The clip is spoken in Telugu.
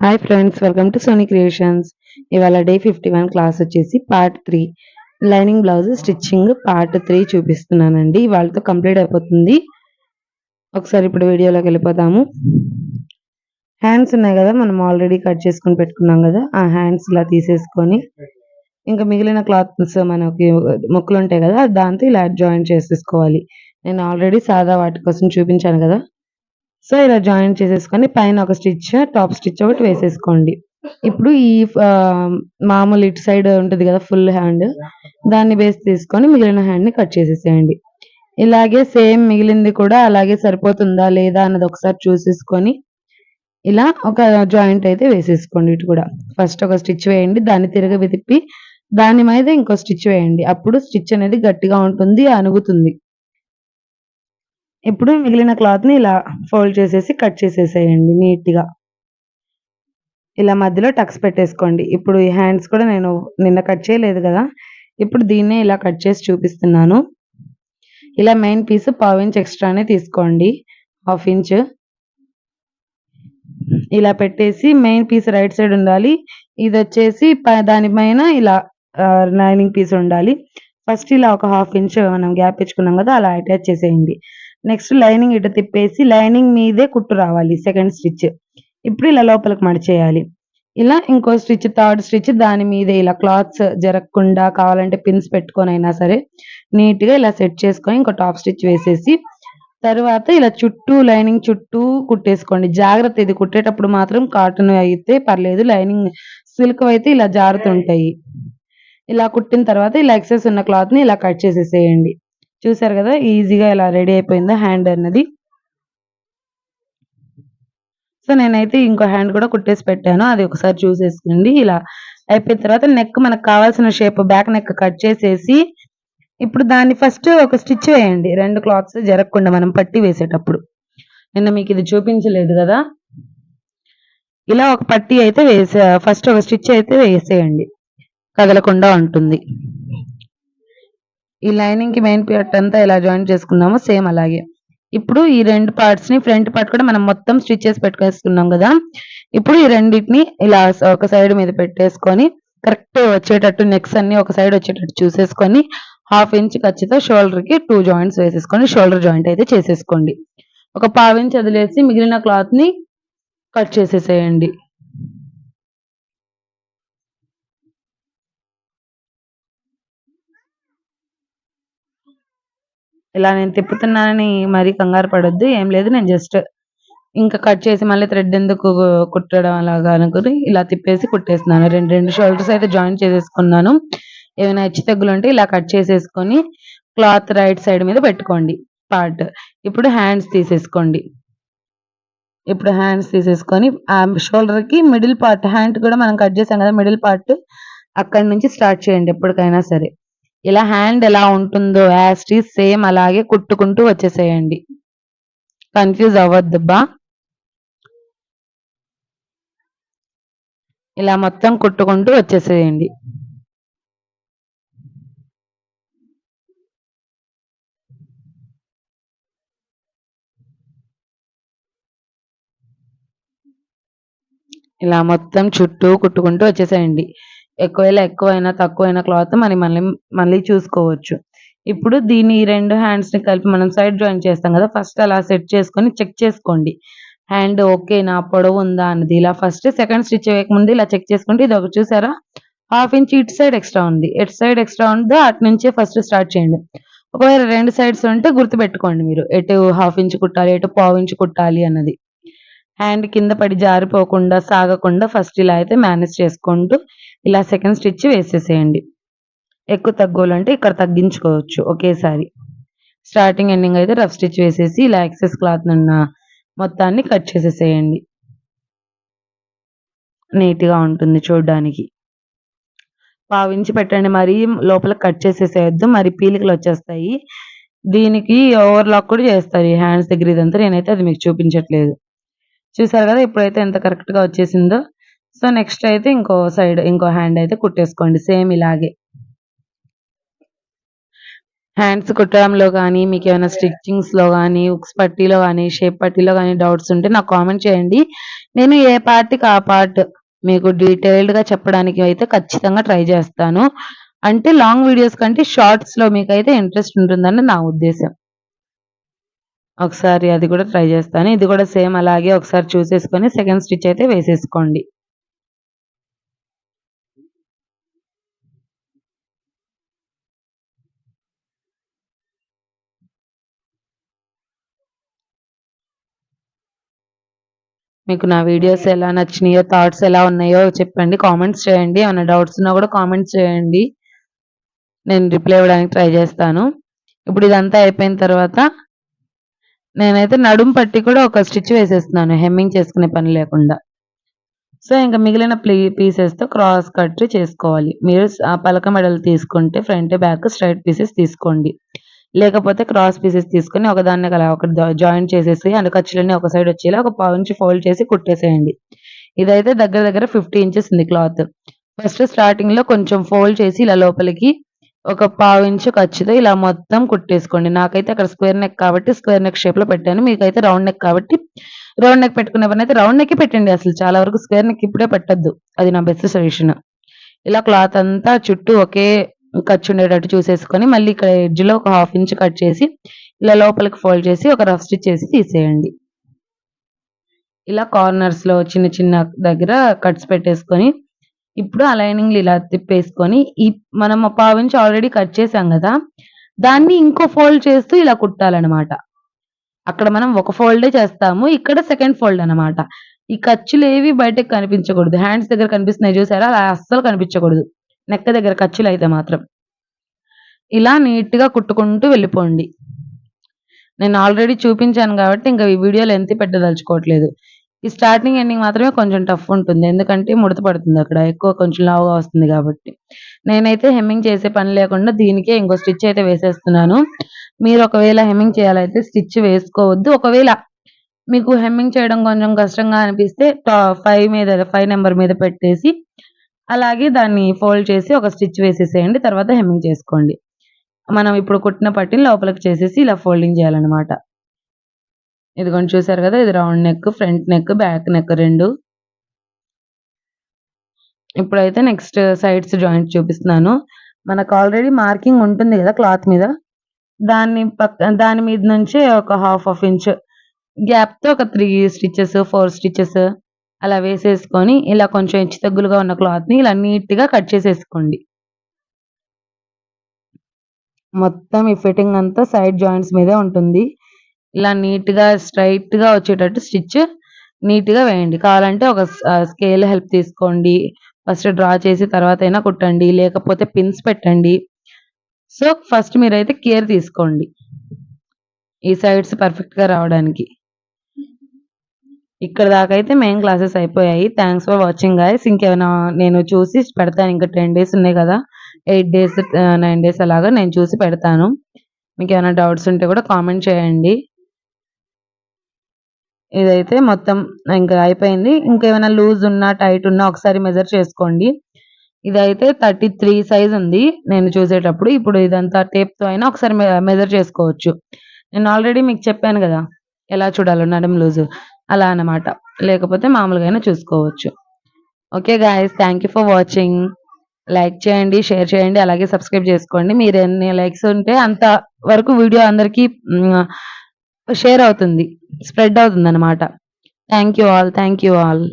Hi friends welcome to Sony Creations ఇవాళ డే ఫిఫ్టీ వన్ క్లాస్ వచ్చేసి part three lining blouse stitching part three చూపిస్తున్నానండి. వాళ్ళతో కంప్లీట్ అయిపోతుంది. ఒకసారి ఇప్పుడు వీడియోలోకి వెళ్ళిపోతాము హ్యాండ్స్ ఉన్నాయి కదా మనం ఆల్రెడీ కట్ చేసుకొని పెట్టుకున్నాం కదా ఆ హ్యాండ్స్ ఇలా తీసేసుకొని ఇంకా మిగిలిన క్లాత్స్ మనకి మొక్కలు ఉంటాయి కదా దాంతో ఇలా జాయిన్ చేసేసుకోవాలి. నేను ఆల్రెడీ సాదా వాటి కోసం చూపించాను కదా. సో ఇలా జాయిన్ చేసేసుకొని పైన ఒక స్టిచ్ టాప్ స్టిచ్ ఒకటి వేసేసుకోండి. ఇప్పుడు ఈ మామూలు ఇటు సైడ్ ఉంటుంది కదా ఫుల్ హ్యాండ్ దాన్ని బేస్ తీసుకొని మిగిలిన హ్యాండ్ని కట్ చేసేసేయండి. ఇలాగే సేమ్ మిగిలింది కూడా అలాగే సరిపోతుందా లేదా అన్నది ఒకసారి చూసేసుకొని ఇలా ఒక జాయింట్ అయితే వేసేసుకోండి ఇటు కూడా. ఫస్ట్ ఒక స్టిచ్ వేయండి దాన్ని తిరగ విదిప్పి దాని మీద ఇంకో స్టిచ్ వేయండి. అప్పుడు స్టిచ్ అనేది గట్టిగా ఉంటుంది అనుగుతుంది ఇప్పుడు మిగిలిన క్లాత్‌ని ఇలా ఫోల్డ్ చేసేసి కట్ చేసేసేయండి నీట్‌గా. ఇలా మధ్యలో టక్స్ పెట్టేసుకోండి. ఇప్పుడు ఈ హ్యాండ్స్ కూడా నేను నిన్న కట్ చేయలేదు కదా! ఇప్పుడు దీన్నే ఇలా కట్ చేసి చూపిస్తున్నాను. ఇలా మెయిన్ పీస్ పావు ఇంచ్ ఎక్స్ట్రానే తీసుకోండి. Half inch. ఇలా పెట్టేసి మెయిన్ పీస్ రైట్ సైడ్ ఉండాలి. ఇదొచ్చేసి ప దానిపైన ఇలా లైనింగ్ పీస్ ఉండాలి. ఫస్ట్ ఇలా ఒక హాఫ్ ఇంచ్ మనం గ్యాప్ ఇచ్చుకున్నాం కదా! అలా అటాచ్ చేసేయండి. నెక్స్ట్ లైనింగ్ ఇటు తిప్పేసి లైనింగ్ మీదే కుట్టు రావాలి సెకండ్ స్టిచ్ ఇప్పుడు ఇలా లోపలికి మడిచేయాలి. ఇలా ఇంకో స్టిచ్ థర్డ్ స్టిచ్ దాని మీద ఇలా క్లాత్స్ జరగకుండా కావాలంటే పిన్స్ పెట్టుకొని అయినా సరే నీట్గా ఇలా సెట్ చేసుకొని ఇంకో టాప్ స్టిచ్ వేసేసి తర్వాత ఇలా చుట్టూ లైనింగ్ చుట్టూ కుట్టేసుకోండి. జాగ్రత్త ఇది కుట్టేటప్పుడు మాత్రం కాటన్ అయితే పర్లేదు లైనింగ్ సిల్క్ అయితే ఇలా జారుతుంటాయి. ఇలా కుట్టిన తర్వాత ఇలా ఎక్సెస్ ఉన్న క్లాత్ని ఇలా కట్ చేసేసేయండి. చూసారు కదా ఈజీగా ఇలా రెడీ అయిపోయిందా హ్యాండ్ అన్నది. సో నేనైతే ఇంకో హ్యాండ్ కూడా కుట్టేసి పెట్టాను. అది ఒకసారి చూసేసుకోండి ఇలా అయిపోయిన తర్వాత నెక్ మనకు కావాల్సిన షేప్ బ్యాక్ నెక్ కట్ చేసేసి ఇప్పుడు దాన్ని ఫస్ట్ ఒక స్టిచ్ వేయండి. రెండు క్లాత్స్ జరగకుండా మనం పట్టి వేసేటప్పుడు. నిన్న మీకు ఇది చూపించలేదు కదా. ఇలా ఒక పట్టి అయితే వేసే ఫస్ట్ ఒక స్టిచ్ అయితే వేసేయండి. కదలకుండా ఉంటుంది. ఈ లైనింగ్కి మెయిన్ పార్ట్ అంతా ఎలా జాయిన్ చేసుకున్నామో సేమ్ అలాగే. ఇప్పుడు ఈ రెండు పార్ట్స్ని ఫ్రంట్ పార్ట్ కూడా మనం మొత్తం స్టిచెస్ పెట్టుకేసుకున్నాం కదా. ఇప్పుడు ఈ రెండింటిని ఇలా ఒక సైడ్ మీద పెట్టేసుకొని కరెక్ట్ వచ్చేటట్టు నెక్స్ అన్ని ఒక సైడ్ వచ్చేటట్టు చూసేసుకొని హాఫ్ ఇంచ్ ఖచ్చితంగా షోల్డర్కి టూ జాయింట్స్ వేసేసుకొని షోల్డర్ జాయింట్ అయితే చేసేసుకోండి. ఒక పావు ఇంచ్ వదిలేసి మిగిలిన క్లాత్ని కట్ చేసేసేయండి. ఇలా నేను తిప్పుతున్నానని మరీ కంగారు పడొద్దు ఏం లేదు నేను జస్ట్ ఇంకా కట్ చేసి మళ్ళీ థ్రెడ్ ఎందుకు కుట్టడం అలాగా అనుకుని ఇలా తిప్పేసి కుట్టేస్తున్నాను. రెండు రెండు షోల్డర్స్ అయితే జాయిన్ చేసేసుకున్నాను. ఏమైనా హెచ్చు తగ్గులు ఉంటే ఇలా కట్ చేసేసుకొని క్లాత్ రైట్ సైడ్ మీద పెట్టుకోండి పార్ట్ ఇప్పుడు హ్యాండ్స్ తీసేసుకోండి. ఇప్పుడు హ్యాండ్స్ తీసేసుకొని ఆ షోల్డర్కి మిడిల్ పార్ట్ హ్యాండ్ కూడా మనం కట్ చేసాం కదా మిడిల్ పార్ట్ అక్కడి నుంచి స్టార్ట్ చేయండి ఎప్పటికైనా సరే. ఇలా హ్యాండ్ ఎలా ఉంటుందో యాస్టీ సేమ్ అలాగే కుట్టుకుంటూ వచ్చేసేయండి. కన్ఫ్యూజ్ అవ్వద్దబ్బా ఇలా మొత్తం కుట్టుకుంటూ వచ్చేసేయండి. ఇలా మొత్తం చుట్టూ కుట్టుకుంటూ వచ్చేసేయండి. ఎక్కువైనా ఎక్కువైనా తక్కువైనా క్లాత్ మనం మళ్ళీ మళ్ళీ చూసుకోవచ్చు. ఇప్పుడు దీన్ని ఈ రెండు హ్యాండ్స్ని కలిపి మనం సైడ్ జాయిన్ చేస్తాం కదా ఫస్ట్ అలా సెట్ చేసుకొని చెక్ చేసుకోండి. హ్యాండ్ ఓకే నా పొడవు ఉందా అన్నది. ఇలా ఫస్ట్ సెకండ్ స్టిచ్ వేయకముందు ఇలా చెక్ చేసుకుంటే ఇది ఒకటి చూసారా? హాఫ్ ఇంచ్ ఇటు సైడ్ ఎక్స్ట్రా ఉంది. ఎటు సైడ్ ఎక్స్ట్రా ఉందో. అటు నుంచే ఫస్ట్ స్టార్ట్ చేయండి. ఒకవేళ రెండు సైడ్స్ ఉంటే గుర్తుపెట్టుకోండి మీరు. ఎటు హాఫ్ ఇంచ్ కుట్టాలి ఎటు పావు ఇంచ్ కుట్టాలి అన్నది. హ్యాండ్ కింద పడి జారిపోకుండా సాగకుండా ఫస్ట్ ఇలా అయితే మేనేజ్ చేసుకుంటూ ఇలా సెకండ్ స్టిచ్ వేసేసేయండి. ఎక్కువ తగ్గులంటే ఇక్కడ తగ్గించుకోవచ్చు ఒకేసారి. స్టార్టింగ్ ఎండింగ్ అయితే రఫ్ స్టిచ్ వేసేసి ఇలా ఎక్సెస్ క్లాత్ ఉన్న మొత్తాన్ని కట్ చేసేసేయండి. నీట్గా ఉంటుంది చూడడానికి. పావించి పెట్టండి మరి లోపల కట్ చేసేసేయద్దు మరి పీలికలు వచ్చేస్తాయి. దీనికి ఓవర్లాక్ కూడా చేస్తారు ఈ హ్యాండ్స్ దగ్గర ఇదంతా. నేనైతే అది మీకు చూపించట్లేదు. చూసారు కదా ఇప్పుడైతే ఎంత కరెక్ట్గా వచ్చేసిందో? సో నెక్స్ట్ అయితే ఇంకో సైడ్ ఇంకో హ్యాండ్ అయితే కుట్టేసుకోండి సేమ్ ఇలాగే హ్యాండ్స్ కుట్టడంలో కానీ మీకు ఏమైనా స్టిచ్చింగ్స్లో కానీ ఉక్స్ పట్టీలో కానీ షేప్ పట్టీలో కానీ డౌట్స్ ఉంటే నాకు కామెంట్ చేయండి నేను ఏ పార్ట్‌కి ఆ పార్ట్ మీకు డీటెయిల్డ్‌గా చెప్పడానికి అయితే ఖచ్చితంగా ట్రై చేస్తాను. అంటే లాంగ్ వీడియోస్ కంటే షార్ట్స్‌లో మీకైతే ఇంట్రెస్ట్ ఉంటుందని నా ఉద్దేశం ఒకసారి అది కూడా ట్రై చేస్తాను. ఇది కూడా సేమ్ అలాగే ఒకసారి చూసేసుకొని సెకండ్ స్టిచ్ అయితే వేసేసుకోండి. మీకు నా వీడియోస్ ఎలా నచ్చినాయో, థాట్స్ ఎలా ఉన్నాయో చెప్పండి. కామెంట్స్ చేయండి. ఏమైనా డౌట్స్ ఉన్నా కూడా కామెంట్స్ చేయండి. నేను రిప్లై ఇవ్వడానికి ట్రై చేస్తాను. ఇప్పుడు ఇదంతా అయిపోయిన తర్వాత నేనైతే నడుము పట్టి కూడా ఒక స్టిచ్ వేసేస్తున్నాను. హెమ్మింగ్ చేసుకునే పని లేకుండా. సో, ఇంక మిగిలిన ప్లీ పీసెస్‌తో క్రాస్ కట్ చేసుకోవాలి. మీరు ఆ పలక మెడలు తీసుకుంటే ఫ్రంట్, బ్యాక్ స్ట్రెయిట్ పీసెస్ తీసుకోండి. లేకపోతే క్రాస్ పీసెస్ తీసుకొని ఒకదాన్ని అలా ఒక జాయింట్ చేసేసి అండ్ ఖర్చులన్నీ ఒక సైడ్ వచ్చేలా ఒక పావు ఇంచు ఫోల్డ్ చేసి కుట్టేసేయండి. ఇదైతే దగ్గర దగ్గర 50 ఇంచెస్ ఉంది క్లాత్. ఫస్ట్ స్టార్టింగ్లో కొంచెం ఫోల్డ్ చేసి ఇలా లోపలికి ఒక పావు ఇంచు ఖర్చుతో ఇలా మొత్తం కుట్టేసుకోండి. నాకైతే అక్కడ స్క్వేర్ నెక్ కాబట్టి స్క్వేర్ నెక్ షేప్లో పెట్టాను. మీకైతే రౌండ్ నెక్ కాబట్టి రౌండ్ నెక్ పెట్టుకునే పనైతే రౌండ్ నెక్ పెట్టండి అసలు చాలా వరకు స్క్వేర్ నెక్ ఇప్పుడే పెట్టద్దు అది నా బెస్ట్ సొల్యూషన్ ఇలా క్లాత్ అంతా చుట్టూ ఒకే ఖర్చు ఉండేటట్టు చూసేసుకొని మళ్ళీ ఇక్కడ ఎడ్జ్‌లో ఒక హాఫ్ ఇంచ్ కట్ చేసి ఇలా లోపలికి ఫోల్డ్ చేసి ఒక రఫ్ స్టిచ్ చేసి తీసేయండి. ఇలా కార్నర్స్‌లో చిన్న చిన్న దగ్గర కట్స్ పెట్టేసుకొని ఇప్పుడు అలైనింగ్లు ఇలా తిప్పేసుకొని ఈ మనం పావించి ఆల్రెడీ కట్ చేసాం కదా దాన్ని ఇంకో ఫోల్డ్ చేస్తూ ఇలా కుట్టాలన్నమాట అక్కడ మనం ఒక ఫోల్డే చేస్తాము. ఇక్కడ సెకండ్ ఫోల్డ్ అనమాట. ఈ ఖర్చులేవి బయటకు కనిపించకూడదు. హ్యాండ్స్ దగ్గర కనిపిస్తున్నాయి చూసారా? అలా అస్సలు కనిపించకూడదు. నెక్క దగ్గర ఖర్చులు అయితే మాత్రం. ఇలా నీట్‌గా కుట్టుకుంటూ వెళ్ళిపోండి. నేను ఆల్రెడీ చూపించాను కాబట్టి ఇంకా ఈ వీడియో ఎంత పెట్టదలుచుకోవట్లేదు. ఈ స్టార్టింగ్, ఎండింగ్ మాత్రమే కొంచెం టఫ్ ఉంటుంది. ఎందుకంటే ముడత పడుతుంది అక్కడ. ఎక్కువ కొంచెం లావుగా వస్తుంది కాబట్టి నేనైతే హెమ్మింగ్ చేసే పని లేకుండా దీనికే ఇంకో స్టిచ్ అయితే వేసేస్తున్నాను. మీరు ఒకవేళ హెమ్మింగ్ చేయాలైతే స్టిచ్ వేసుకోవద్దు. ఒకవేళ మీకు హెమ్మింగ్ చేయడం కొంచెం కష్టంగా అనిపిస్తే టా 5 మీద ఫైవ్ నెంబర్ మీద పెట్టేసి అలాగే దాన్ని ఫోల్డ్ చేసి ఒక స్టిచ్ వేసేసేయండి. తర్వాత హెమ్మింగ్ చేసుకోండి. మనం ఇప్పుడు కుట్టిన పట్టీని లోపలికి చేసేసి ఇలా ఫోల్డింగ్ చేయాలన్నమాట ఇదిగోండి చూసారు కదా ఇది round neck, front neck, back neck రెండు ఇప్పుడైతే నెక్స్ట్ సైడ్స్ జాయింట్ చూపిస్తున్నాను. మనకు ఆల్రెడీ మార్కింగ్ ఉంటుంది కదా క్లాత్ మీద. దాన్ని పక్క దాని మీద నుంచే ఒక హాఫ్ హాఫ్ ఇంచ్ గ్యాప్‌తో ఒక త్రీ స్టిచెస్, ఫోర్ స్టిచెస్ అలా వేసేసుకొని ఇలా కొంచెం హెచ్చు తగ్గులుగా ఉన్న క్లాత్‌ని ఇలా నీట్‌గా కట్ చేసేసుకోండి. మొత్తం ఈ ఫిట్టింగ్ అంతా సైడ్ జాయింట్స్ మీదే ఉంటుంది. ఇలా నీట్‌గా స్ట్రైట్గా వచ్చేటట్టు స్టిచ్ నీట్‌గా వేయండి. కావాలంటే ఒక స్కేల్ హెల్ప్ తీసుకోండి. ఫస్ట్ డ్రా చేసి తర్వాత అయినా కుట్టండి. లేకపోతే పిన్స్ పెట్టండి. సో, ఫస్ట్ మీరైతే కేర్ తీసుకోండి. ఈ సైడ్స్ పర్ఫెక్ట్‌గా రావడానికి. ఇక్కడ దాకా అయితే మెయిన్ క్లాసెస్ అయిపోయాయి. Thanks for watching guys. ఇంకేమైనా నేను చూసి పెడతాను. ఇంకా 10 డేస్ ఉన్నాయి కదా ఎయిట్ డేస్ నైన్ డేస్ అలాగా నేను చూసి పెడతాను. మీకు ఏమైనా డౌట్స్ ఉంటే కూడా కామెంట్ చేయండి. ఇదైతే మొత్తం ఇంకా అయిపోయింది. ఇంకేమైనా లూజ్ ఉన్నా, టైట్ ఉన్నా ఒకసారి మెజర్ చేసుకోండి. ఇదైతే 33 సైజ్ ఉంది నేను చూసేటప్పుడు. ఇప్పుడు ఇదంతా టేప్‌తో అయినా ఒకసారి మెజర్ చేసుకోవచ్చు. నేను ఆల్రెడీ మీకు చెప్పాను కదా ఎలా చూడాలో నడుము లూజు. అలా అన్నమాట. లేకపోతే మామూలుగా అయినా చూసుకోవచ్చు. Okay guys thank you for watching. Like చేయండి, షేర్ చేయండి. అలాగే సబ్స్క్రైబ్ చేసుకోండి. మీరు ఎన్ని లైక్స్ ఉంటే అంత వరకు వీడియో అందరికీ షేర్ అవుతుంది. స్ప్రెడ్ అవుతుందన్నమాట. Thank you all. Thank you all.